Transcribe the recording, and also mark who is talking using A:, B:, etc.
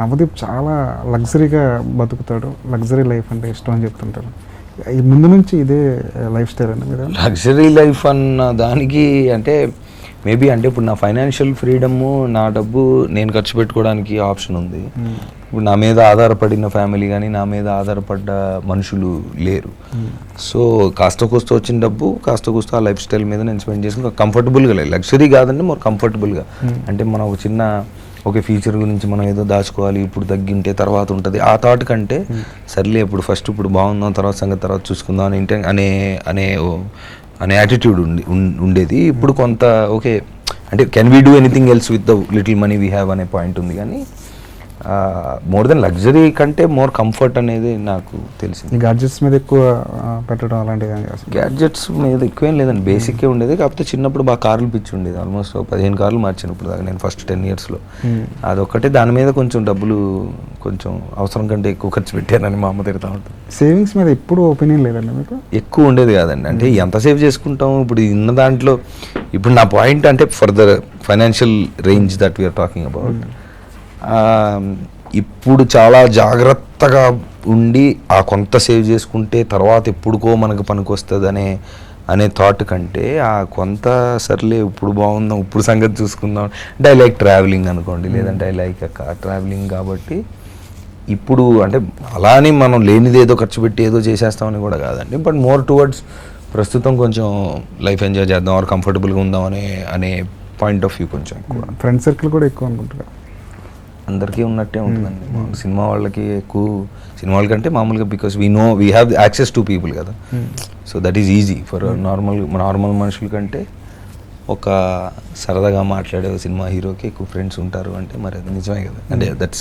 A: నవదీప్ చాలా లగ్జరీగా బతుకుతాడు. Luxury life అంటే ఇష్టం అని చెప్తుంటారు. ఈ ముందు నుంచి ఇదే లైఫ్ స్టైల్ అండి మీరు
B: లగ్జరీ లైఫ్ అన్న దానికి అంటే మేబీ అంటే ఇప్పుడు నా ఫైనాన్షియల్ ఫ్రీడమ్ నా డబ్బు నేను ఖర్చు పెట్టుకోవడానికి ఆప్షన్ ఉంది. ఇప్పుడు నా మీద ఆధారపడిన ఫ్యామిలీ కానీ నా మీద ఆధారపడ్డ మనుషులు లేరు. సో కాస్త కూస్త వచ్చిన డబ్బు కాస్త కూస్త ఆ లైఫ్ స్టైల్ మీద నేను స్పెండ్ చేసుకుని కంఫర్టబుల్గా లేదు లగ్జరీ కాదండి మోర్ కంఫర్టబుల్గా అంటే మనం ఒక చిన్న ఒక ఫ్యూచర్ గురించి మనం ఏదో దాచుకోవాలి ఇప్పుడు తగ్గింటే తర్వాత ఉంటుంది. ఆ థాట్ కంటే సర్లే ఇప్పుడు ఫస్ట్ ఇప్పుడు బాగుందాం తర్వాత సంగతి తర్వాత చూసుకుందాం అని ఇంటే అనే అనే ఓ- అనే యాటిట్యూడ్ ఉండి ఉండేది. ఇప్పుడు కొంత ఓకే అంటే can we do anything else with the little money we have అనే పాయింట్ ఉంది. కానీ మోర్ దెన్ లగ్జరీ కంటే మోర్ కంఫర్ట్ అనేది నాకు తెలిసింది.
A: ఈ గాడ్జెట్స్ మీద ఎక్కువ పెట్టడం అలాంటివి
B: గ్యాడ్జెట్స్ మీద ఎక్కువేం లేదండి. బేసిక్కే ఉండేది. కాకపోతే చిన్నప్పుడు బాగా కార్లు పిచ్చి ఉండేది. ఆల్మోస్ట్ పదిహేను కార్లు మార్చాను ఇప్పుడు దాకా నేను ఫస్ట్ టెన్ ఇయర్స్లో అదొక్కటే దాని మీద కొంచెం డబ్బులు కొంచెం అవసరం కంటే ఎక్కువ ఖర్చు పెట్టానని మా అమ్మ తిడతా ఉంటుంది.
A: సేవింగ్స్ మీద ఎప్పుడు ఒపీనియన్ లేదండి మీకు?
B: ఎక్కువ ఉండేది కాదండి. అంటే ఎంత సేవ్ చేసుకుంటాం? ఇప్పుడు ఉన్న దాంట్లో ఇప్పుడు నా పాయింట్ అంటే for the financial range that we're talking about ఇప్పుడు చాలా జాగ్రత్తగా ఉండి ఆ కొంత సేవ్ చేసుకుంటే తర్వాత ఎప్పుడుకో మనకు పనికొస్తుంది అనే అనే థాట్ కంటే ఆ కొంత సర్లే ఇప్పుడు బాగుందాం ఇప్పుడు సంగతి చూసుకుందాం. అంటే ఐ లైక్ ట్రావెలింగ్ అనుకోండి లేదంటే ఐ లైక్ ట్రావెలింగ్ కాబట్టి ఇప్పుడు అంటే అలా అని మనం లేనిది ఏదో ఖర్చు పెట్టి ఏదో చేసేస్తామని కూడా కాదండి. బట్ మోర్ టువర్డ్స్ ప్రస్తుతం కొంచెం లైఫ్ ఎంజాయ్ చేద్దాం ఆర్ కంఫర్టబుల్గా ఉందాం అనే అనే పాయింట్ ఆఫ్ వ్యూ కొంచెం
A: ఫ్రెండ్ సర్కిల్ కూడా ఎక్కువ అనుకుంటారు
B: అందరికీ ఉన్నట్టే ఉంటుందండి. సినిమా వాళ్ళకి ఎక్కువ సినిమా వాళ్ళకంటే మామూలుగా because we know we have access to people కదా. So that is easy for normal normal మనుషుల కంటే ఒక సరదాగా మాట్లాడే సినిమా హీరోకి ఎక్కువ ఫ్రెండ్స్ ఉంటారు అంటే మరి అది నిజమే కదా. అంటే దట్స్